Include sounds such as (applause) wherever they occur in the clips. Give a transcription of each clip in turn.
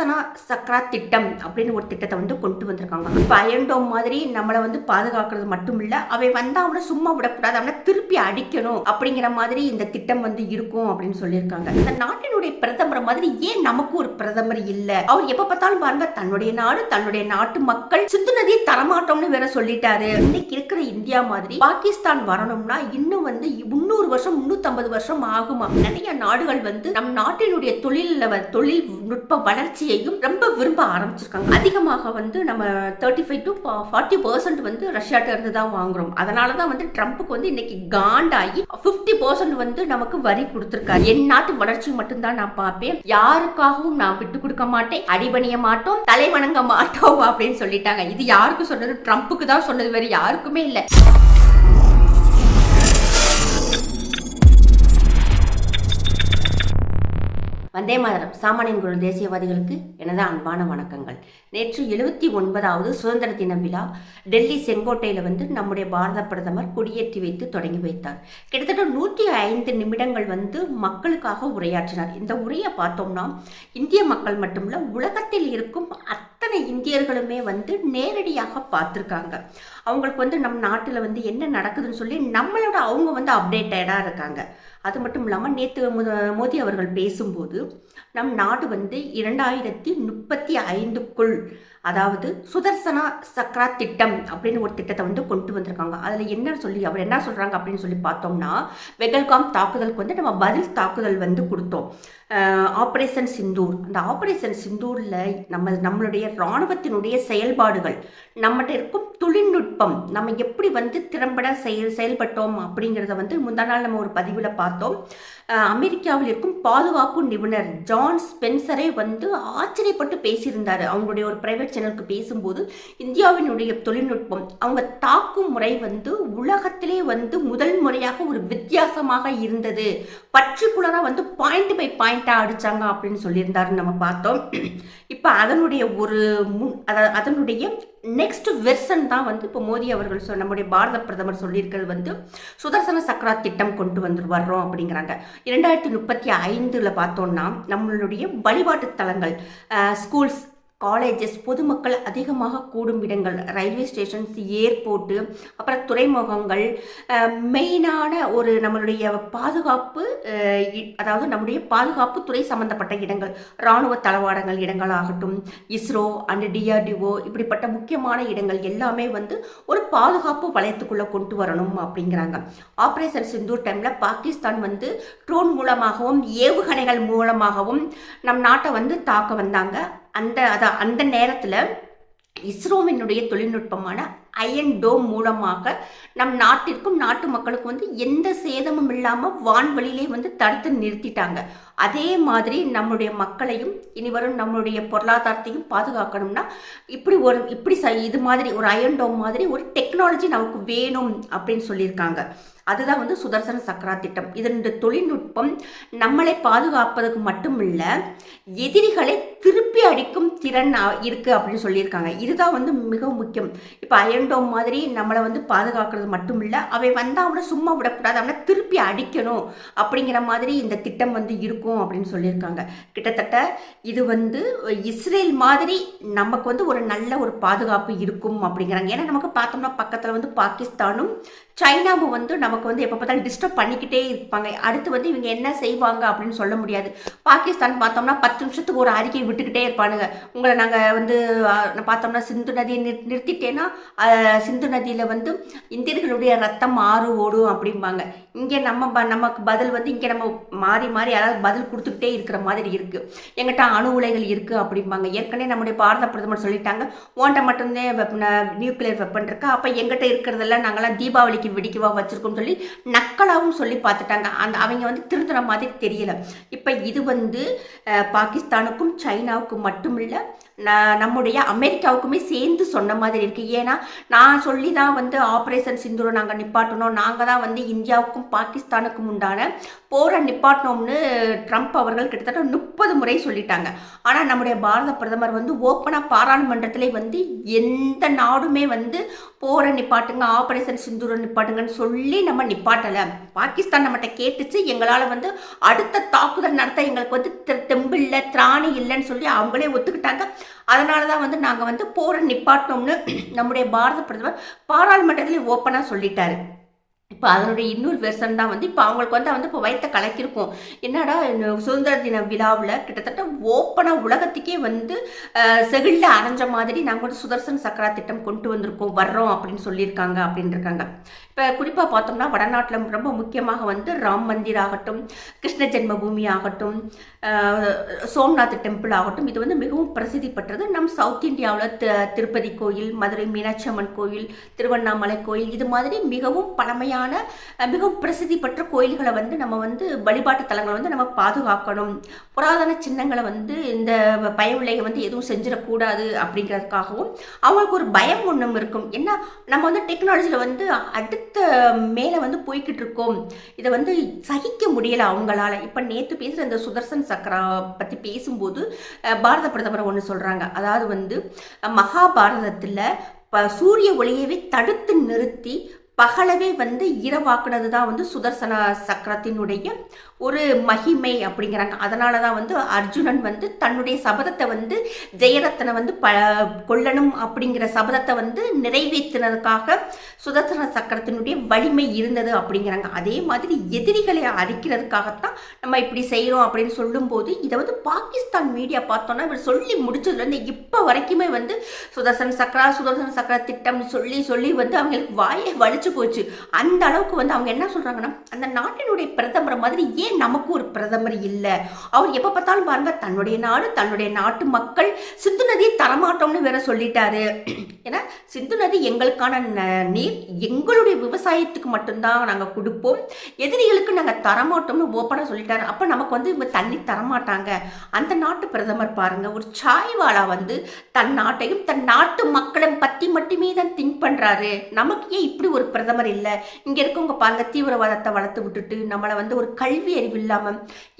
சுதர்சனா சக்ரா திட்டம் அப்படின்னு ஒரு திட்டத்தை வந்து கொண்டு வந்திருக்காங்க. இப்போ அயன்டோம் மாதிரி நம்மளை வந்து பாதுகாக்கிறது மட்டும் இல்லை அவை வந்தால் அவனை சும்மா விடக்கூடாது அவனை திருப்பி அடிக்கணும் அப்படிங்கிற மாதிரி இந்த திட்டம் வந்து இருக்கும் அப்படின்னு சொல்லியிருக்காங்க. இந்த நாட்டினுடைய பிரதமர் மாதிரி ஏன் நமக்கு ஒரு பிரதமர் இல்லை? அவர் எப்போ பார்த்தாலும் பாருங்க தன்னுடைய நாடு தன்னுடைய நாட்டு மக்கள் சிந்து தரமாட்டோம்னு வேற சொல்லிட்டாரு. இன்னைக்கு இருக்கிற இந்தியா மாதிரி பாகிஸ்தான் வரணும்னா இன்னும் வந்து முந்நூறு வருஷம் முந்நூற்றம்பது வருஷம் ஆகுமா? நிறைய நாடுகள் வந்து நம் நாட்டினுடைய தொழில் தொழில்நுட்ப வளர்ச்சியையும் ரொம்ப விரும்ப ஆரம்பிச்சிருக்காங்க. அதிகமாக வந்து நம்ம thirty five to forty percent வந்து ரஷ்யாட்ட இருந்து தான் வாங்குறோம். அதனால தான் வந்து ட்ரம்ப்புக்கு வந்து இன்னைக்கு காண்டாகி ஃபிஃப்டி பர்சன்ட் வந்து நமக்கு வரி கொடுத்துருக்காரு. என் நாட்டு வளர்ச்சி மட்டும்தான் நான் பார்ப்பேன். யாருக்காகவும் நான் விட்டு கொடுக்க மாட்டேன். அடிபணிய மாட்டோம். தலை வணங்க மாட்டோம் அப்படின்னு சொல்லிட்டாங்க. இது யாருக்கு சொன்னது? ட்ரம்ப்புக்கு தான் சொன்னது வேற யாருக்குமே இல்லை. வந்தே மாதரம். சாமானியன் குரல் தேசியவாதிகளுக்கு எனது அன்பான வணக்கங்கள். நேற்று எழுபத்தி ஒன்பதாவது சுதந்திர தின விழா. டெல்லி செங்கோட்டையில் வந்து நம்முடைய பாரத பிரதமர் கொடியேற்றி வைத்து தொடங்கி வைத்தார். கிட்டத்தட்ட நூற்றி ஐந்து நிமிடங்கள் வந்து மக்களுக்காக உரையாற்றினார். இந்த உரையை பார்த்தோம்னா இந்திய மக்கள் மட்டுமல்ல உலகத்தில் இருக்கும் அத்தனை இந்தியர்களுமே வந்து நேரடியாக பார்த்துருக்காங்க. அவங்களுக்கு வந்து நம் நாட்டில் வந்து என்ன நடக்குதுன்னு சொல்லி நம்மளோட அவங்க வந்து அப்டேட்டடாக இருக்காங்க. அது மட்டும் இல்லாமல் நேற்று மோடி அவர்கள் பேசும்போது நம் நாடு வந்து இரண்டாயிரத்தி முப்பத்தி ஐந்துக்குள் அதாவது சுதர்சனா சக்ரா திட்டம் அப்படின்னு ஒரு திட்டத்தை வந்து கொண்டு வந்திருக்காங்க. அதில் என்ன சொல்லி அவர் என்ன சொல்கிறாங்க அப்படின்னு சொல்லி பார்த்தோம்னா வெகல்காம் தாக்குதலுக்கு வந்து நம்ம பதில் தாக்குதல் வந்து கொடுத்தோம். ஆப்ரேஷன் சிந்தூர் அந்த ஆப்ரேஷன் சிந்தூரில் நம்ம நம்மளுடைய இராணுவத்தினுடைய செயல்பாடுகள் நம்மகிட்ட இருக்கும் தொழில்நுட்பம் நம்ம எப்படி வந்து திறம்பட செயல் செயல்பட்டோம் அப்படிங்கிறத வந்து முந்தா நாள் நம்ம ஒரு பதிவில் பார்த்தோம். அமெரிக்காவில் இருக்கும் பாதுகாப்பு நிபுணர் ஜான் ஸ்பென்சரே வந்து ஆச்சரியப்பட்டு பேசியிருந்தார். அவங்களுடைய ஒரு பிரைவேட் சேனலுக்கு பேசும்போது இந்தியாவினுடைய தொழில்நுட்பம் அவங்க தாக்கும் முறை வந்து உலகத்திலே வந்து முதல் முறையாக ஒரு வித்தியாசமாக இருந்தது. பர்டிகுலராக வந்து பாயிண்ட் பை பாயிண்டாக அடித்தாங்க அப்படின்னு சொல்லியிருந்தாரு நம்ம பார்த்தோம். இப்போ அதனுடைய ஒரு முன் அதனுடைய நெக்ஸ்ட் வெர்சன் தான் வந்து இப்போ மோடி அவர்கள் சொ நம்முடைய பாரத பிரதமர் சொல்லியிருக்கிறது வந்து சுதர்சன சக்ரா திட்டம் கொண்டு வந்து வர்றோம் அப்படிங்கிறாங்க. இரண்டாயிரத்தி முப்பத்தி ஐந்தில் பார்த்தோம்னா நம்மளுடைய வழிபாட்டு தலங்கள் ஸ்கூல்ஸ் காலேஜஸ் பொதுமக்கள் அதிகமாக கூடும் இடங்கள் ரயில்வே ஸ்டேஷன்ஸ் ஏர்போர்ட்டு அப்புறம் துறைமுகங்கள் மெயினான ஒரு நம்மளுடைய பாதுகாப்பு அதாவது நம்முடைய பாதுகாப்பு துறை சம்பந்தப்பட்ட இடங்கள் இராணுவ தளவாடங்கள் இடங்கள் ஆகட்டும் இஸ்ரோ அண்ட் டிஆர்டிஓ இப்படிப்பட்ட முக்கியமான இடங்கள் எல்லாமே வந்து ஒரு பாதுகாப்பு வளையத்துக்குள்ளே கொண்டு வரணும் அப்படிங்கிறாங்க. ஆப்ரேஷன் சிந்தூர் டைமில் பாகிஸ்தான் வந்து ட்ரோன் மூலமாகவும் ஏவுகணைகள் மூலமாகவும் நம் நாட்டை வந்து தாக்க வந்தாங்க. அந்த அதான் அந்த நேரத்தில் இஸ்ரோவினுடைய தொழில்நுட்பமான அயன் டோம் மூலமாக நம் நாட்டிற்கும் நாட்டு மக்களுக்கும் வந்து எந்த சேதமும் இல்லாமல் வான்வெளியிலே வந்து தடுத்து நிறுத்திட்டாங்க. அதே மாதிரி நம்முடைய மக்களையும் இனி வரும் நம்மளுடைய பொருளாதாரத்தையும் பாதுகாக்கணும்னா இப்படி ஒரு இப்படி ச இது மாதிரி ஒரு அயன் டோம் மாதிரி ஒரு டெக்னாலஜி நமக்கு வேணும் அப்படின்னு சொல்லியிருக்காங்க. அதுதான் வந்து சுதர்சன சக்கரா திட்டம். இதனுடைய தொழில்நுட்பம் நம்மளை பாதுகாப்பதற்கு மட்டும் இல்லை எதிரிகளை திருப்பி அடிக்கும் திறன் இருக்குது அப்படின்னு சொல்லியிருக்காங்க. இதுதான் வந்து மிக முக்கியம். இப்போ அயன் அயன்டோம் மாதிரி நம்மளை வந்து பாதுகாக்கிறது மட்டும் இல்லை அவை வந்தால் அவனை சும்மா விடக்கூடாது. அவனை திருப்பி அடிக்கணும் அப்படிங்கிற மாதிரி இந்த திட்டம் வந்து இருக்கும் அப்படின்னு சொல்லியிருக்காங்க. கிட்டத்தட்ட இது வந்து இஸ்ரேல் மாதிரி நமக்கு வந்து ஒரு நல்ல ஒரு பாதுகாப்பு இருக்கும் அப்படிங்கிறாங்க. ஏன்னா நமக்கு பார்த்தோம்னா பக்கத்தில் வந்து பாகிஸ்தானும் சைனாவும் வந்து நமக்கு வந்து எப்போ பார்த்தாலும் டிஸ்டர்ப் பண்ணிக்கிட்டே இருப்பாங்க. அடுத்து வந்து இவங்க என்ன செய்வாங்க அப்படின்னு சொல்ல முடியாது. பாகிஸ்தான் பார்த்தோம்னா பத்து நிமிஷத்துக்கு ஒரு அறிக்கை விட்டுக்கிட்டே இருப்பானுங்க. உங்களை நாங்கள் வந்து பார்த்தோம்னா சிந்து நதியை நிறு நிறுத்திட்டேன்னா சிந்து நதியில் வந்து இந்தியர்களுடைய ரத்தம் மாறு ஓடும் அப்படிம்பாங்க. இங்கே நம்ம நமக்கு பதில் வந்து இங்கே நம்ம மாறி மாறி யாராவது பதில் கொடுத்துக்கிட்டே இருக்கிற மாதிரி இருக்குது எங்கிட்ட அணு உலைகள் இருக்குது அப்படிம்பாங்க. ஏற்கனவே நம்முடைய பாரத பிரதமர் சொல்லிட்டாங்க. ஓண்ட மட்டும்தான் வெப்ப நியூக்ளியர் வெப்பன் இருக்கா. அப்போ எங்கிட்ட இருக்கிறதெல்லாம் நாங்களாம் தீபாவளிக்கு வெடிக்கவா வச்சுருக்கோம் சொல்லி நக்கலாகவும் சொல்லி பார்த்துட்டாங்க. அந்த அவங்க வந்து திருந்துற மாதிரி தெரியல. இப்போ இது வந்து பாகிஸ்தானுக்கும் சைனாவுக்கும் மட்டும் இல்லை நம்முடைய அமெரிக்காவுக்குமே சேர்ந்து சொன்ன மாதிரி இருக்குது ஏன்னா நான் சொல்லி தான் வந்து ஆப்ரேஷன் சிந்துரை நாங்கள் நிப்பாட்டணும். நாங்கள் தான் வந்து இந்தியாவுக்கும் பாகிஸ்தானுக்கும் உண்டான போரை நிப்பாட்டணும்னு ட்ரம்ப் அவர்கள் கிட்டத்தட்ட முப்பது முறை சொல்லிட்டாங்க. ஆனால் நம்முடைய பாரத பிரதமர் வந்து ஓப்பனாக பாராளுமன்றத்திலே வந்து எந்த நாடுமே வந்து போரை நிப்பாட்டுங்க ஆப்ரேஷன் சிந்துரை நிப்பாட்டுங்கன்னு சொல்லி நம்ம நிப்பாட்டலை. பாகிஸ்தான் நம்மகிட்ட கேட்டுச்சு எங்களால் வந்து அடுத்த தாக்குதல் நடத்த எங்களுக்கு வந்து தெ- தெம்பு இல்லை திராணி இல்லைன்னு சொல்லி அவங்களே ஒத்துக்கிட்டாங்க. அதனால தான் வந்து நாங்கள் வந்து போரை நிப்பாட்டினோம்னு (clears throat) நம்முடைய பாரத பிரதமர் பாராளுமன்றத்திலே ஓப்பனாக சொல்லிட்டாரு. இப்போ அதனுடைய இன்னொரு வெர்சன் தான் வந்து இப்போ அவங்களுக்கு வந்து வந்து இப்போ வயத்தை கலக்கியிருக்கோம் என்னடா இந்த சுதந்திர தின விழாவில் கிட்டத்தட்ட ஓப்பனாக உலகத்துக்கே வந்து செகிழில் அரைஞ்ச மாதிரி நாங்கள் வந்து சுதர்சன் சக்கரா திட்டம் கொண்டு வந்திருக்கோம் வர்றோம் அப்படின்னு சொல்லியிருக்காங்க அப்படின்னு இருக்காங்க இப்போ குறிப்பாக பார்த்தோம்னா வடநாட்டில் ரொம்ப முக்கியமாக வந்து ராம் மந்திர் ஆகட்டும் கிருஷ்ண ஜென்மபூமி ஆகட்டும் சோம்நாத் டெம்பிள் ஆகட்டும் இது வந்து மிகவும் பிரசித்தி பெற்றது. நம் சவுத் இந்தியாவில் திருப்பதி கோயில் மதுரை மீனாட்சி அம்மன் கோயில் திருவண்ணாமலை கோயில் இது மாதிரி மிகவும் பழமையான மிகவும் பிரசித்தி பெற்ற கோயில்களை வந்து நம்ம வந்து வழிபாட்டு தலங்களை வந்து நம்ம பாதுகாக்கணும். புராதன சின்னங்களை வந்து இந்த பயவிலையை வந்து எதுவும் செஞ்சிடக்கூடாது அப்படிங்கிறதுக்காகவும் அவங்களுக்கு ஒரு பயம் ஒன்றும் இருக்கும். ஏன்னா நம்ம வந்து டெக்னாலஜியில் வந்து அடுத்த மேலே வந்து போய்கிட்டு இருக்கோம் இதை வந்து சகிக்க முடியலை அவங்களால. இப்போ நேற்று பேசுகிற இந்த சுதர்சன் சக்கரா பற்றி பேசும்போது பாரத பிரதமர் ஒன்று சொல்கிறாங்க அதாவது வந்து மகாபாரதத்தில் ப சூரிய ஒளியவே தடுத்து நிறுத்தி பகலவே வந்து இரவாக்குனது தான் வந்து சுதர்சன சக்கரத்தினுடைய ஒரு மகிமை அப்படிங்கிறாங்க. அதனால தான் வந்து அர்ஜுனன் வந்து தன்னுடைய சபதத்தை வந்து ஜெயரத்தனை வந்து ப கொல்லணும் அப்படிங்கிற சபதத்தை வந்து நிறைவேற்றினதுக்காக சுதர்சன சக்கரத்தினுடைய வலிமை இருந்தது அப்படிங்கிறாங்க. அதே மாதிரி எதிரிகளை அழிக்கிறதுக்காகத்தான் நம்ம இப்படி செய்கிறோம் அப்படின்னு சொல்லும்போது இதை வந்து பாகிஸ்தான் மீடியா பார்த்தோன்னா இவர் சொல்லி முடிச்சதுலேருந்து இப்போ வரைக்குமே வந்து சுதர்சன சக்கரா சுதர்சன சக்கரா திட்டம் சொல்லி சொல்லி வந்து அவங்களுக்கு வாயை வலிச்சு போச்சு. அந்த அளவுக்கு வந்து அவங்க என்ன சொல்கிறாங்கன்னா அந்த நாட்டினுடைய பிரதமர் மாதிரி ஏன் நமக்கு ஒரு பிரதமர் இல்லை. அவர் எப்போ பார்த்தாலும் பாருங்க தன்னுடைய நாடு தன்னுடைய நாட்டு மக்கள் சிந்து நதியை தரமாட்டோம்னு வேற சொல்லிட்டாரு. ஏன்னா சிந்து நதி எங்களுக்கான ந- நீர் எங்களுடைய விவசாயத்துக்கு மட்டும்தான் நாங்கள் கொடுப்போம். எதிரிகளுக்கு நாங்கள் தரமாட்டோம்னு ஓப்பனாக சொல்லிட்டாரு. அப்போ நமக்கு வந்து இவங்க தண்ணி தரமாட்டாங்க. அந்த நாட்டு பிரதமர் பாருங்க ஒரு சாய்வாலா வந்து தன் நாட்டையும் தன் நாட்டு மக்களையும் பற்றி மட்டுமே தான் திங்க் பண்ணுறாரு நமக்கு ஏன் இப்படி ஒரு பிரதமர் இல்லை? இங்கே இருக்கவங்க பாருங்க தீவிரவாதத்தை வளர்த்து விட்டுட்டு நம்மளை வந்து ஒரு கல்வி தெரிவு இல்லாமல்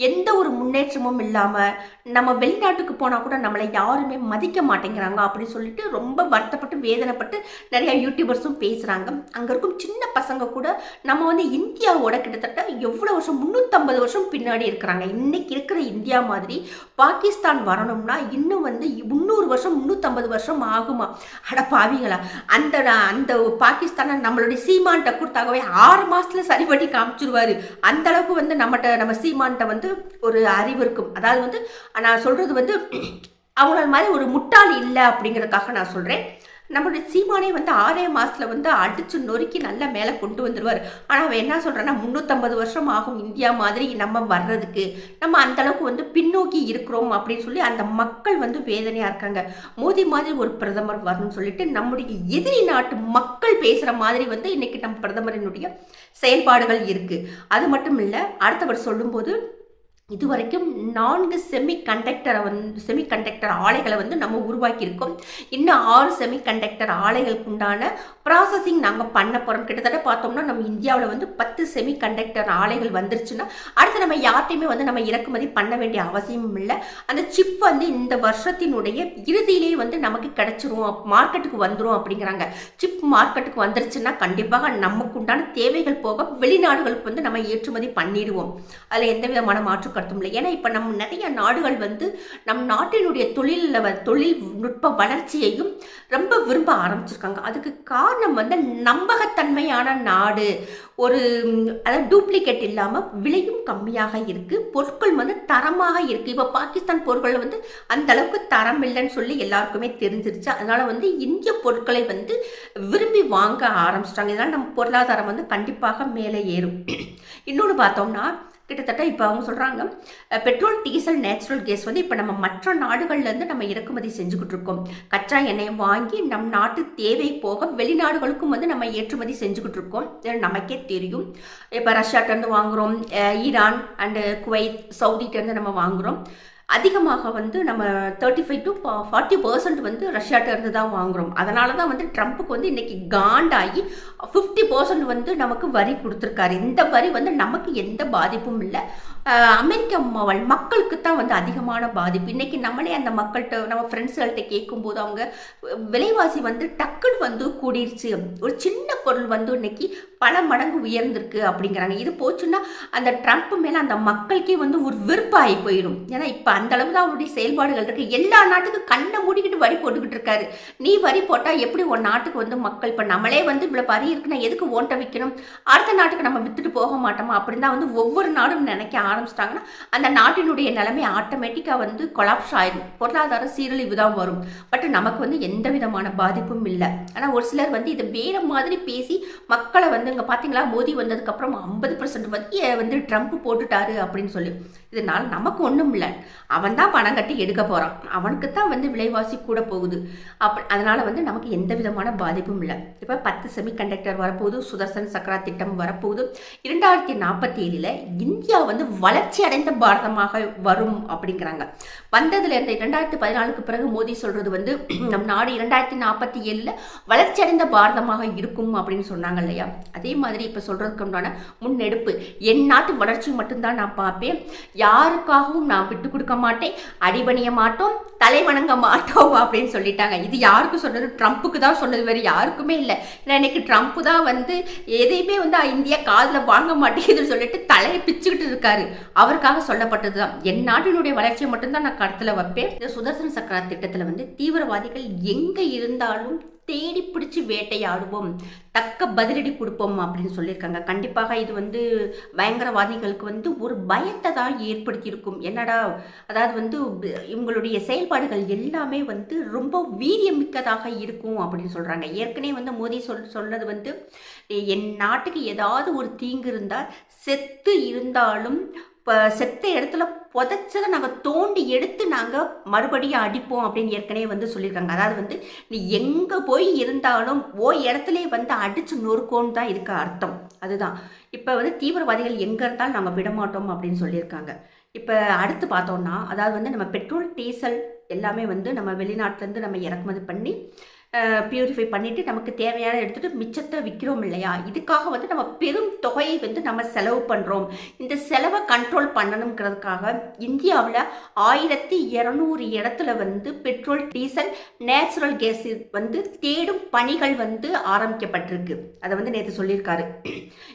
எந்த ஒரு முன்னேற்றமும் இல்லாமல் நம்ம வெளிநாட்டுக்கு போனால் கூட நம்மளை யாருமே மதிக்க மாட்டேங்கிறாங்க அப்படின்னு சொல்லிட்டு ரொம்ப வருத்தப்பட்டு வேதனைப்பட்டு நிறைய யூடியூபர்ஸும் பேசுகிறாங்க அங்கே இருக்கும் சின்ன பசங்க கூட நம்ம வந்து இந்தியாவோட கிட்டத்தட்ட எவ்வளோ வருஷம் முந்நூற்றம்பது வருஷம் பின்னாடி இருக்கிறாங்க. இன்னைக்கு இருக்கிற இந்தியா மாதிரி பாகிஸ்தான் வரணும்னா இன்னும் வந்து முந்நூறு வருஷம் முந்நூற்றம்பது வருஷம் ஆகுமா? அட பாவிங்களா அந்த அந்த பாகிஸ்தானை நம்மளுடைய சீமான்ட்ட கொடுத்தாகவே ஆறு மாசத்துல சரி பண்ணி காமிச்சிருவாரு. அந்த அளவுக்கு வந்து நம்மகிட்ட நம்ம சீமான்கிட்ட வந்து ஒரு அறிவு இருக்கும். அதாவது வந்து நான் சொல்றது வந்து (clears throat) அவங்கள மாதிரி ஒரு முட்டாள் இல்லை அப்படிங்கிறதுக்காக நான் சொல்றேன். நம்மளுடைய சீமானே வந்து ஆறே மாதத்தில் வந்து அடித்து நொறுக்கி நல்லா மேலே கொண்டு வந்துடுவார் ஆனால் அவன் என்ன சொல்கிறான்னா முந்நூற்றம்பது வருஷம் ஆகும் இந்தியா மாதிரி நம்ம வர்றதுக்கு. நம்ம அந்த அளவுக்கு வந்து பின்னோக்கி இருக்கிறோம் அப்படின்னு சொல்லி அந்த மக்கள் வந்து வேதனையாக இருக்காங்க. மோதி மாதிரி ஒரு பிரதமர் வரணும்னு சொல்லிட்டு நம்முடைய எதிரி நாட்டு மக்கள் பேசுகிற மாதிரி வந்து இன்றைக்கி நம்ம பிரதமரினுடைய செயல்பாடுகள் இருக்குது அது மட்டும் இல்லை அடுத்தவர் சொல்லும்போது இதுவரைக்கும் நான்கு செமி கண்டக்டரை வந்து செமி கண்டக்டர் ஆலைகளை வந்து நம்ம உருவாக்கியிருக்கோம். இன்னும் ஆறு செமி கண்டக்டர் ஆலைகளுக்கு உண்டான ப்ராசஸிங் நாங்கள் பண்ண போகிறோம் கிட்டத்தட்ட பார்த்தோம்னா நம்ம இந்தியாவில் வந்து பத்து செமி கண்டக்டர் ஆலைகள் வந்துருச்சுன்னா அடுத்து நம்ம யார்ட்டையுமே வந்து நம்ம இறக்குமதி பண்ண வேண்டிய அவசியமும் இல்லை. அந்த சிப் வந்து இந்த வருஷத்தினுடைய இறுதியிலேயே வந்து நமக்கு கிடச்சிரும் மார்க்கெட்டுக்கு வந்துடும் அப்படிங்கிறாங்க. சிப் மார்க்கெட்டுக்கு வந்துருச்சுன்னா கண்டிப்பாக நமக்கு உண்டான தேவைகள் போக வெளிநாடுகளுக்கு வந்து நம்ம ஏற்றுமதி பண்ணிடுவோம். அதில் எந்த விதமான மாற்று கருத்தும் இல்லை ஏன்னா இப்போ நம்ம நிறைய நாடுகள் வந்து நம் நாட்டினுடைய தொழிலில் வ- தொழில்நுட்ப வளர்ச்சியையும் ரொம்ப விரும்ப ஆரம்பிச்சிருக்காங்க. அதுக்கு காரணம் வந்து நம்பகத்தன்மையான நாடு. ஒரு அதாவது டூப்ளிகேட் இல்லாமல் விலையும் கம்மியாக இருக்குது பொருட்கள் வந்து தரமாக இருக்குது இப்போ பாகிஸ்தான் பொருட்கள் வந்து அந்த அளவுக்கு தரம் இல்லைன்னு சொல்லி எல்லாருக்குமே தெரிஞ்சிருச்சு. அதனால் வந்து இந்திய பொருட்களை வந்து விரும்பி வாங்க ஆரம்பிச்சிட்டாங்க. இதனால் நம்ம பொருளாதாரம் வந்து கண்டிப்பாக மேலே ஏறும். இன்னொன்று பார்த்தோம்னா கிட்டத்தட்ட இப்போ அவங்க சொல்கிறாங்க பெட்ரோல் டீசல் நேச்சுரல் கேஸ் வந்து இப்போ நம்ம மற்ற நாடுகள்லேருந்து நம்ம இறக்குமதி செஞ்சுக்கிட்டு இருக்கோம். கச்சா எண்ணெயை வாங்கி நம் நாட்டு தேவை போக வெளிநாடுகளுக்கும் வந்து நம்ம ஏற்றுமதி செஞ்சுக்கிட்டு இருக்கோம். நமக்கே தெரியும். இப்போ ரஷ்யாட்டேருந்து வாங்குகிறோம் ஈரான் அண்டு குவைத் சவுதிட்டேருந்து நம்ம வாங்குகிறோம் அதிகமாக வந்து நம்ம thirty five to forty percent வந்து ரஷ்யாட்ட இருந்து தான் வாங்குகிறோம் அதனால தான் வந்து ட்ரம்ப்புக்கு வந்து இன்னைக்கு காண்டாகி ஃபிஃப்டி பர்சன்ட் வந்து நமக்கு வரி கொடுத்துருக்காரு. இந்த வரி வந்து நமக்கு எந்த பாதிப்பும் இல்லை. அமெரிக்க மக்களுக்கு தான் வந்து அதிகமான பாதிப்பு. இன்னைக்கு நம்மளே அந்த மக்கள்கிட்ட நம்ம ஃப்ரெண்ட்ஸ்கள்கிட்ட கேட்கும்போது அவங்க விலைவாசி வந்து டக்குன்னு வந்து கூடிருச்சு. ஒரு சின்ன பொருள் வந்து இன்னைக்கு பல மடங்கு உயர்ந்திருக்கு அப்படிங்கிறாங்க. இது போச்சுன்னா அந்த ட்ரம்ப் மேலே அந்த மக்களுக்கே வந்து ஒரு வெறுப்பாகி போயிடும். ஏன்னா இப்போ அந்த அளவு தான் அவருடைய செயல்பாடுகள் இருக்கு. எல்லா நாட்டுக்கும் கண்ணை மூடிக்கிட்டு வரி போட்டுக்கிட்டு இருக்காரு. நீ வரி போட்டால் எப்படி ஒரு நாட்டுக்கு வந்து மக்கள் இப்போ நம்மளே வந்து இவ்வளோ வரி இருக்குன்னா எதுக்கு ஓட்ட வைக்கணும்? அடுத்த நாட்டுக்கு நம்ம விற்றுட்டு போக மாட்டோமா? அப்படின்னு தான் வந்து ஒவ்வொரு நாடும் நினைக்க ஆரம்பிச்சிட்டாங்கன்னா அந்த நாட்டினுடைய நிலைமை ஆட்டோமேட்டிக்காக வந்து கொலாப்ஸ் ஆயிடும் பொருளாதார சீரழிவு தான் வரும். பட் நமக்கு வந்து எந்த விதமான பாதிப்பும் இல்லை. ஆனால் ஒரு சிலர் வந்து இதை வேறு மாதிரி பேசி மக்களை வந்து இங்கே பார்த்தீங்களா மோடி வந்ததுக்கப்புறம் ஐம்பது பர்சன்ட் வந்து வந்து ட்ரம்ப் போட்டுட்டாரு அப்படின்னு சொல்லி. இதனால் நமக்கு ஒன்றும் இல்லை. அவன் தான் பணம் கட்டி எடுக்க போகிறான் அவனுக்கு தான் வந்து விலைவாசி கூட போகுது. அப்ப அதனால் வந்து நமக்கு எந்த விதமான பாதிப்பும் இல்லை. இப்போ பத்து செமி கண்டக்டர் வரப்போகுது சுதர்சன் சக்ரா திட்டம் வரப்போகுது. இரண்டாயிரத்தி நாற்பத்தி ஏழில் இந்தியா வந்து வளர்ச்சி அடைந்த பாரதமாக வரும் அப்படிங்கிறாங்க. வந்ததுல இருந்து இரண்டாயிரத்தி பதினாலுக்கு பிறகு மோடி சொல்றது வந்து நம் நாடு இரண்டாயிரத்தி நாற்பத்தி ஏழில் வளர்ச்சி அடைந்த பாரதமாக இருக்கும் அப்படின்னு சொன்னாங்க இல்லையா? அதே மாதிரி இப்போ சொல்றதுக்கு உண்டான முன்னெடுப்பு என் நாட்டு வளர்ச்சி மட்டும்தான் நான் பார்ப்பேன். யாருக்காகவும் நான் விட்டு கொடுக்க மாட்டேன். அடிபணிய மாட்டோம். தலை வணங்க மாட்டோம் அப்படின்னு சொல்லிட்டாங்க. இது யாருக்கு சொன்னது ட்ரம்ப்புக்கு தான் சொன்னது வேறு யாருக்குமே இல்லை. ஏன்னா இன்னைக்கு ட்ரம்ப் தான் வந்து எதையுமே வந்து இந்தியா காதில் வாங்க மாட்டேங்குதுன்னு சொல்லிட்டு தலையை பிச்சுக்கிட்டு இருக்காரு. அவருக்காக சொல்லப்பட்டது தான் என் நாட்டினுடைய வளர்ச்சியை மட்டும்தான் நான் கடத்தில் வைப்பேன். இந்த சுதர்சன சக்கர திட்டத்தில் வந்து தீவிரவாதிகள் எங்கே இருந்தாலும் தேடி பிடிச்சி வேட்டையாடுவோம். தக்க பதிலடி கொடுப்போம் அப்படின்னு சொல்லியிருக்காங்க. கண்டிப்பாக இது வந்து பயங்கரவாதிகளுக்கு வந்து ஒரு பயத்தை தான் ஏற்படுத்தியிருக்கும். என்னடா அதாவது வந்து இவங்களுடைய செயல்பாடுகள் எல்லாமே வந்து ரொம்ப வீரியமிக்கதாக இருக்கும் அப்படின்னு சொல்கிறாங்க ஏற்கனவே வந்து மோடி சொல் சொன்னது வந்து என் நாட்டுக்கு ஏதாவது ஒரு தீங்கு இருந்தால் செத்து இருந்தாலும் இப்போ செத்த இடத்துல புதைச்சதை நாங்கள் தோண்டி எடுத்து நாங்கள் மறுபடியும் அடிப்போம் அப்படின்னு ஏற்கனவே வந்து சொல்லியிருக்காங்க. அதாவது வந்து நீ எங்கே போய் இருந்தாலும் ஓ இடத்துல வந்து அடித்து நொறுக்கோன்னு தான் இருக்க அர்த்தம். அதுதான். இப்போ வந்து தீவிரவாதிகள் எங்கே இருந்தாலும் நாங்கள் விடமாட்டோம் அப்படின்னு சொல்லியிருக்காங்க. இப்போ அடுத்து பார்த்தோம்னா அதாவது வந்து நம்ம பெட்ரோல் டீசல் எல்லாமே வந்து நம்ம வெளிநாட்டிலேருந்து நம்ம இறக்குமதி பண்ணி பியூரிஃபை பண்ணிவிட்டு நமக்கு தேவையான எடுத்துகிட்டு மிச்சத்தை விற்கிறோம் இல்லையா? இதுக்காக வந்து நம்ம பெரும் தொகையை வந்து நம்ம செலவு பண்ணுறோம் இந்த செலவை கண்ட்ரோல் பண்ணணுங்கிறதுக்காக இந்தியாவில் ஆயிரத்தி இரநூறு இடத்துல வந்து பெட்ரோல் டீசல் நேச்சுரல் கேஸ் வந்து தேடும் பணிகள் வந்து ஆரம்பிக்கப்பட்டிருக்கு. அதை வந்து நேற்று சொல்லியிருக்காரு.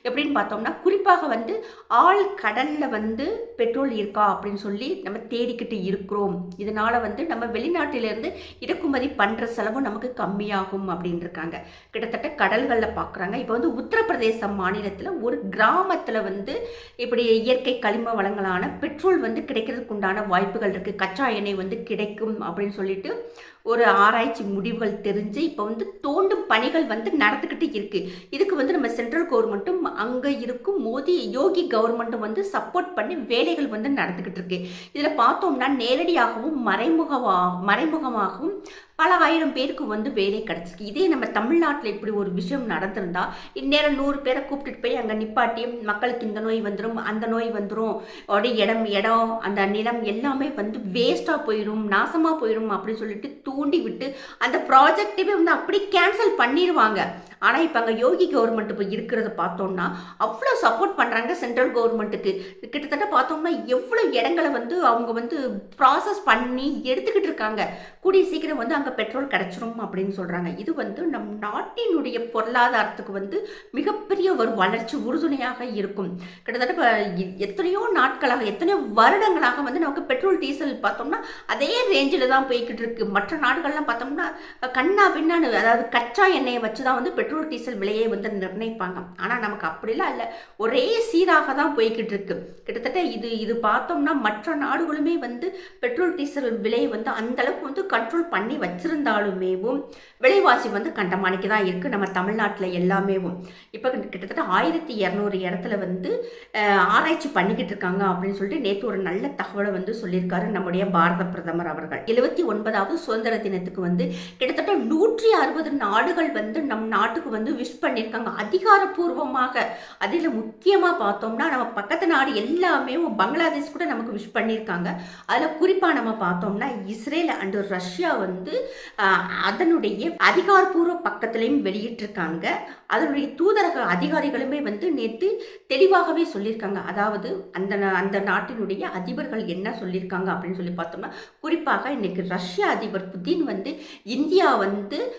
எப்படின்னு பார்த்தோம்னா குறிப்பாக வந்து ஆள் கடலில் வந்து பெட்ரோல் இருக்கா அப்படின்னு சொல்லி நம்ம தேடிக்கிட்டு இருக்கிறோம். இதனால் வந்து நம்ம வெளிநாட்டிலேருந்து இறக்குமதி பண்ணுற செலவும் நமக்கு கம்மியாகும் அப்படின்னு இருக்காங்க கிட்டத்தட்ட கடல்களில் பார்க்குறாங்க இப்போ வந்து உத்தரப்பிரதேச மாநிலத்தில் ஒரு கிராமத்தில் வந்து இப்படி இயற்கை கனிம வளங்களான பெட்ரோல் வந்து கிடைக்கிறதுக்கு உண்டான வாய்ப்புகள் இருக்குது கச்சா எண்ணெய் வந்து கிடைக்கும் அப்படின்னு சொல்லிட்டு ஒரு ஆராய்ச்சி முடிவுகள் தெரிஞ்சு இப்போ வந்து தோண்டும் பணிகள் வந்து நடந்துக்கிட்டு இருக்குது இதுக்கு வந்து நம்ம சென்ட்ரல் கவர்மெண்ட்டும் அங்கே இருக்கும் மோடி யோகி கவர்மெண்ட்டும் வந்து சப்போர்ட் பண்ணி வேலைகள் வந்து நடந்துக்கிட்டு இருக்கு. இதில் பார்த்தோம்னா நேரடியாகவும் மறைமுகமாக மறைமுகமாகவும் பல ஆயிரம் பேருக்கு வந்து வேலை கிடச்சிருக்கு. இதே நம்ம தமிழ்நாட்டில் இப்படி ஒரு விஷயம் நடந்திருந்தா இந்நேரம் நூறு பேரை கூப்பிட்டுட்டு போய் அங்கே நிப்பாட்டி மக்களுக்கு இந்த நோய் வந்துடும் அந்த நோய் வந்துடும் உடைய இடம் இடம் அந்த நிலம் எல்லாமே வந்து வேஸ்ட்டாக போயிடும் நாசமாக போயிடும் அப்படின்னு சொல்லிட்டு தூண்டி விட்டு அந்த ப்ராஜெக்டே வந்து அப்படி கேன்சல் பண்ணிடுவாங்க ஆனால் இப்போ அங்கே யோகி கவர்மெண்ட் இப்போ இருக்கிறத பார்த்தோம்னா அவ்வளோ சப்போர்ட் பண்ணுறாங்க சென்ட்ரல் கவர்மெண்ட்டுக்கு கிட்டத்தட்ட பார்த்தோம்னா எவ்வளோ இடங்களை வந்து அவங்க வந்து ப்ராசஸ் பண்ணி எடுத்துக்கிட்டு இருக்காங்க. கூடிய சீக்கிரம் வந்து அங்கே பெட்ரோல் கிடச்சிரும் அப்படின்னு சொல்கிறாங்க இது வந்து நம் நாட்டினுடைய பொருளாதாரத்துக்கு வந்து மிகப்பெரிய ஒரு வளர்ச்சி உறுதுணையாக இருக்கும். கிட்டத்தட்ட இப்போ எத்தனையோ நாட்களாக எத்தனையோ வருடங்களாக வந்து நமக்கு பெட்ரோல் டீசல் பார்த்தோம்னா அதே ரேஞ்சில் தான் போய்கிட்டு இருக்கு. மற்ற நாடுகள்லாம் பார்த்தோம்னா கண்ணா பின்னான்னு அதாவது கச்சா எண்ணெயை வச்சு தான் வந்து பெட்ரோல் டீசல் விலையை வந்து நிர்ணயிப்பாங்க. ஆனால் நமக்கு அப்படிலாம் இல்லை. ஒரே சீராக தான் போய்கிட்டு இருக்கு. கிட்டத்தட்ட இது இது பார்த்தோம்னா மற்ற நாடுகளுமே வந்து பெட்ரோல் டீசல் விலையை வந்து அந்தளவுக்கு வந்து கண்ட்ரோல் பண்ணி வச்சு வச்சிருந்தாலுமேவும் விலைவாசி வந்து கண்டமானிக்கு தான் இருக்குது நம்ம தமிழ்நாட்டில் எல்லாமேவும். இப்போ கிட்டத்தட்ட ஆயிரத்தி இரநூறு இடத்துல வந்து ஆராய்ச்சி பண்ணிக்கிட்டு இருக்காங்க அப்படின்னு சொல்லிட்டு நேற்று ஒரு நல்ல தகவலை வந்து சொல்லியிருக்காரு நம்முடைய பாரத பிரதமர் அவர்கள். எழுபத்தி ஒன்பதாவது சுதந்திர தினத்துக்கு வந்து கிட்டத்தட்ட நூற்றி அறுபது நாடுகள் வந்து நம் நாட்டுக்கு வந்து விஷ் பண்ணியிருக்காங்க. அதிகாரப்பூர்வமாக. அதில் முக்கியமாக பார்த்தோம்னா நம்ம பக்கத்து நாடு எல்லாமே பங்களாதேஷ் கூட நமக்கு விஷ் பண்ணியிருக்காங்க. அதில் குறிப்பாக நம்ம பார்த்தோம்னா இஸ்ரேல் அண்டு ரஷ்யா வந்து அதனுடைய அதிகாரப்பூர்வ பக்கத்திலையும் வெளியிட்டிருக்காங்க. அதனுடைய தூதரக அதிகாரிகளுமே வந்து நேற்று தெளிவாகவே சொல்லியிருக்காங்க. அதாவது அந்த நா- அந்த நாட்டினுடைய அதிபர்கள் என்ன சொல்லியிருக்காங்க அப்படின்னு சொல்லி பார்த்தோம்னா குறிப்பாக இன்னைக்கு ரஷ்ய அதிபர் புதின் வந்து இந்தியா வந்து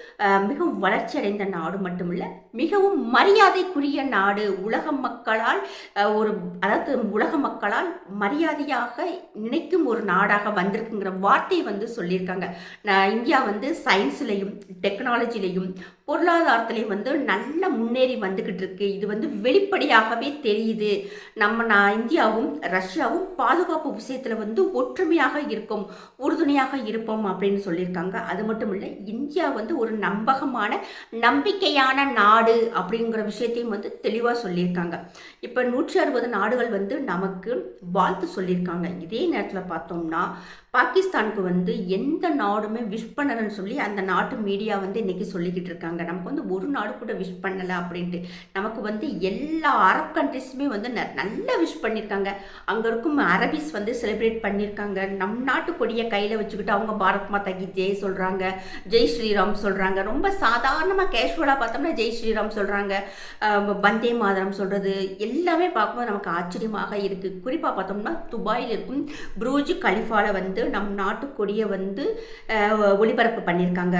மிகவும் வளர்ச்சி அடைந்த நாடு மட்டுமில்ல மிகவும் மரியாதைக்குரிய நாடு. உலக மக்களால் ஒரு அதாவது உலக மக்களால் மரியாதையாக நினைக்கும் ஒரு நாடாக வந்திருக்குங்கிற வார்த்தை வந்து சொல்லியிருக்காங்க. நான் இந்தியா வந்து சயின்ஸ்லையும் டெக்னாலஜிலையும் பொருளாதாரத்திலையும் வந்து நல்ல முன்னேறி வந்துக்கிட்டு இருக்கு இது வந்து வெளிப்படையாகவே தெரியுது. நம்ம நான் இந்தியாவும் ரஷ்யாவும் பாதுகாப்பு விஷயத்தில் வந்து ஒற்றுமையாக இருக்கும் உறுதுணையாக இருப்போம் அப்படின்னு சொல்லியிருக்காங்க. அது மட்டும் இல்லை இந்தியா வந்து ஒரு நம்பகமான நம்பிக்கையான நாடு அப்படிங்கிற விஷயத்தையும் வந்து தெளிவாக சொல்லியிருக்காங்க. இப்போ நூற்றி அறுபது நாடுகள் வந்து நமக்கு வாழ்த்து சொல்லியிருக்காங்க. இதே நேரத்தில் பார்த்தோம்னா பாகிஸ்தானுக்கு வந்து எந்த நாடுமே விஷ் பண்ணலன்னு சொல்லி அந்த நாட்டு மீடியா வந்து இன்றைக்கி சொல்லிக்கிட்டு இருக்காங்க. நமக்கு வந்து ஒரு நாடு கூட விஷ் பண்ணலை அப்படின்ட்டு. நமக்கு வந்து எல்லா அரப் கண்ட்ரிஸுமே வந்து ந- நல்லா விஷ் பண்ணியிருக்காங்க அங்கே இருக்கும் அரபிஸ் வந்து செலிப்ரேட் பண்ணியிருக்காங்க நம் நாட்டு கொடியை கையில் வச்சுக்கிட்டு அவங்க பாரத் மாதா கி ஜெய் சொல்கிறாங்க ஜெய் ஸ்ரீராம் சொல்கிறாங்க ரொம்ப சாதாரணமாக கேஷுவலாக பார்த்தோம்னா ஜெய் ஸ்ரீராம் சொல்கிறாங்க வந்தே மாதரம் சொல்கிறது எல்லாமே பார்க்கும்போது நமக்கு ஆச்சரியமாக இருக்குது குறிப்பாக பார்த்தோம்னா துபாயில் இருக்கும் புரூஜ் கலிஃபாவில் வந்து நம் நாட்டு கொடியை வந்து ஒளிபரப்பு பண்ணியிருக்காங்க.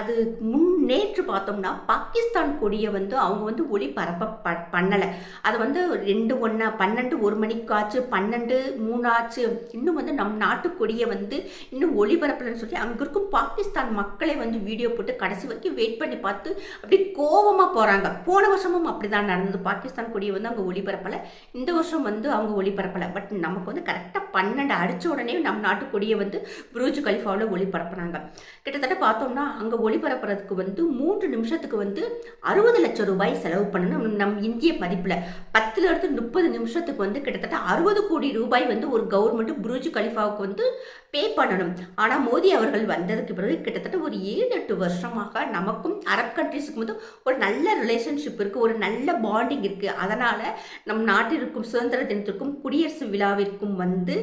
அது முன் நேற்று பார்த்தோம்னா பாகிஸ்தான் கொடியை வந்து அவங்க வந்து ஒளிபரப்ப ப பண்ணலை. அது வந்து ரெண்டு ஒன்றா பன்னெண்டு ஒரு மணிக்காச்சு பன்னெண்டு மூணாச்சு இன்னும் வந்து நம் நாட்டு கொடியை வந்து இன்னும் ஒளிபரப்பலன்னு சொல்லி அங்கே இருக்கும் பாகிஸ்தான் மக்களே வந்து வீடியோ போட்டு கடைசி வரைக்கும் வெயிட் பண்ணி பார்த்து அப்படி கோவமாக போகிறாங்க போன வருஷமும் அப்படி தான் நடந்தது. பாகிஸ்தான் கொடியை வந்து அவங்க ஒளிபரப்பலை. இந்த வருஷம் வந்து அவங்க ஒளிபரப்பலை. பட் நமக்கு வந்து கரெக்டாக பன்னெண்டு அடித்த உடனே நம் நாட்டு கொடியை வந்து புரூஜ் கலிஃபாவில் ஒளிபரப்புனாங்க. கிட்டத்தட்ட பார்த்தோம்னா அங்கே ஒளிபரப்புறதுக்கு வந்து மூன்று நிமிஷத்துக்கு வந்து அறுபது லட்சம் ரூபாய் செலவு பண்ணணும். நம் இந்திய மதிப்பில் பத்துலேருந்து முப்பது நிமிஷத்துக்கு வந்து கிட்டத்தட்ட அறுபது கோடி ரூபாய் வந்து ஒரு கவர்மெண்ட் புரூஜ் கலிஃபாவுக்கு வந்து பே பண்ணணும். ஆனால் மோடி அவர்கள் வந்ததுக்கு பிறகு கிட்டத்தட்ட ஒரு ஏழு எட்டு வருஷமாக நமக்கும் அரப் கண்ட்ரிஸுக்கும் வந்து ஒரு நல்ல ரிலேஷன்ஷிப் இருக்குது ஒரு நல்ல பாண்டிங் இருக்குது அதனால் நம் நாட்டிற்கும் சுதந்திர தினத்திற்கும் குடியரசு விழாவிற்கும் வந்து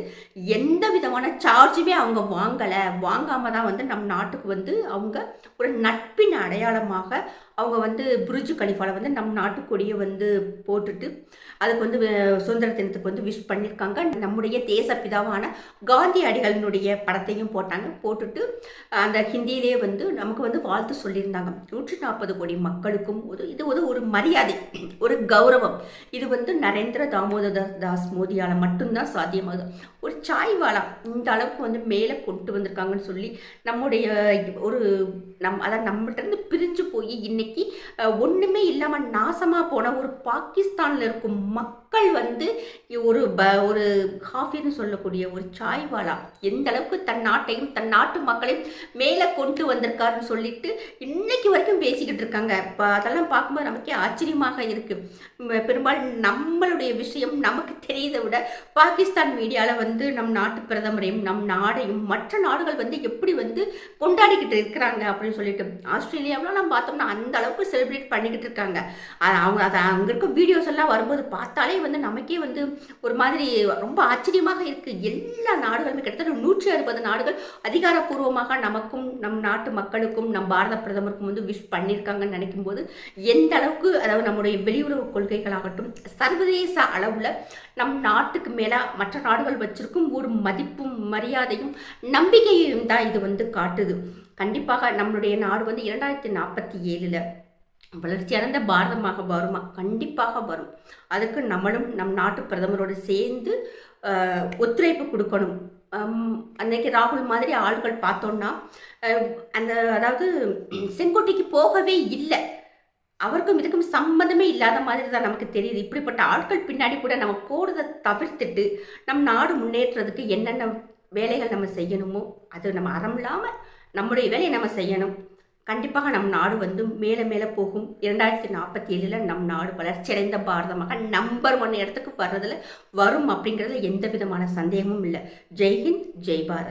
எந்த விதமான சார்ஜுமே அவங்க வாங்கலை. வாங்காமல் தான் வந்து நம் நாட்டுக்கு வந்து அவங்க ஒரு நட்பின் அடையாளமாக அவங்க வந்து புரிஜு கலிஃபால வந்து நம் நாட்டு கொடியை வந்து போட்டுட்டு அதுக்கு வந்து சுதந்திர தினத்துக்கு வந்து விஷ் பண்ணியிருக்காங்க. நம்முடைய தேசப்பிதாவான காந்தி அடிகளினுடைய படத்தையும் போட்டாங்க. போட்டுட்டு அந்த ஹிந்தியிலே வந்து நமக்கு வந்து வாழ்த்து சொல்லியிருந்தாங்க. நூற்றி நாற்பது கோடி மக்களுக்கும் ஒரு இது வந்து ஒரு மரியாதை ஒரு கௌரவம். இது வந்து நரேந்திர தாமோதர் தாஸ் மோதியால் மட்டும்தான் சாத்தியமாகுது. சாய்வாலா இந்த அளவுக்கு வந்து மேலே கொண்டு வந்திருக்காங்கன்னு சொல்லி நம்முடைய ஒரு நம் அதாவது நம்மகிட்டருந்து பிரிஞ்சு போய் இன்னைக்கு ஒன்றுமே இல்லாமல் நாசமாக போன ஒரு பாகிஸ்தானில் இருக்கும் மக்கள் மக்கள் வந்து ஒரு ப ஒரு காஃபின்னு சொல்லக்கூடிய ஒரு சாய்வாலா எந்த அளவுக்கு தன் நாட்டையும் தன் நாட்டு மக்களையும் மேலே கொண்டு வந்திருக்காருன்னு சொல்லிட்டு இன்னைக்கு வரைக்கும் பேசிக்கிட்டு இருக்காங்க. இப்போ அதெல்லாம் பார்க்கும்போது நமக்கே ஆச்சரியமாக இருக்கு. பெரும்பாலும் நம்மளுடைய விஷயம் நமக்கு தெரியுதை விட பாகிஸ்தான் மீடியாவில் வந்து நம் நாட்டு பிரதமரையும் நம் நாடையும் மற்ற நாடுகள் வந்து எப்படி வந்து கொண்டாடிக்கிட்டு இருக்கிறாங்க அப்படின்னு சொல்லிட்டு ஆஸ்திரேலியாவில் நம்ம பார்த்தோம்னா அந்த அளவுக்கு செலிப்ரேட் பண்ணிக்கிட்டு இருக்காங்க. அது அவங்க அதை அங்கே இருக்க வீடியோஸ் எல்லாம் வரும்போது பார்த்தாலே வந்து நமக்கே வந்து ஒரு மாதிரி ரொம்ப ஆச்சரியமாக இருக்கு. எல்லா நாடுகளுமே கிட்டத்தட்ட நூற்றி அறுபது நாடுகள் அதிகாரப்பூர்வமாக நமக்கும் நம் நாட்டு மக்களுக்கும் நம் பாரத பிரதமருக்கும் வந்து விஷ் பண்ணியிருக்காங்கன்னு நினைக்கும் போது எந்த அளவுக்கு அதாவது நம்முடைய வெளியுறவு கொள்கைகளாகட்டும் சர்வதேச அளவில் நம் நாட்டுக்கு மேலே மற்ற நாடுகள் வச்சிருக்கும் ஒரு மதிப்பும் மரியாதையும் நம்பிக்கையும் தான் இது வந்து காட்டுது. கண்டிப்பாக நம்மளுடைய நாடு வந்து இரண்டாயிரத்தி நாற்பத்தி ஏழில் வளர்ச்சியடைந்த பாரதமாக வருமா? கண்டிப்பாக வரும். அதுக்கு நம்மளும் நம் நாட்டு பிரதமரோடு சேர்ந்து ஒத்துழைப்பு கொடுக்கணும். அன்னைக்கு ராகுல் மாதிரி ஆள்கள் பார்த்தோன்னா அந்த அதாவது செங்கோட்டைக்கு போகவே இல்லை. அவருக்கும் இதுக்கும் சம்மந்தமே இல்லாத மாதிரி தான் நமக்கு தெரியுது. இப்படிப்பட்ட ஆட்கள் பின்னாடி கூட நம்ம போடுறதை தவிர்த்துட்டு நம் நாடு முன்னேற்றதுக்கு என்னென்ன வேலைகள் நம்ம செய்யணுமோ அது நம்ம அறமில்லாமல் நம்முடைய வேலையை நம்ம செய்யணும். கண்டிப்பாக நம் நாடு வந்து மேலே மேலே போகும். இரண்டாயிரத்தி நாற்பத்தி ஏழில் நம் நாடு வளர்ச்சியடைந்த பாரதமாக நம்பர் ஒன் இடத்துக்கு வர்றதில் வரும் அப்படிங்கிறதுல எந்த விதமான சந்தேகமும் இல்லை. ஜெய்ஹிந்த் ஜெய் பாரத்.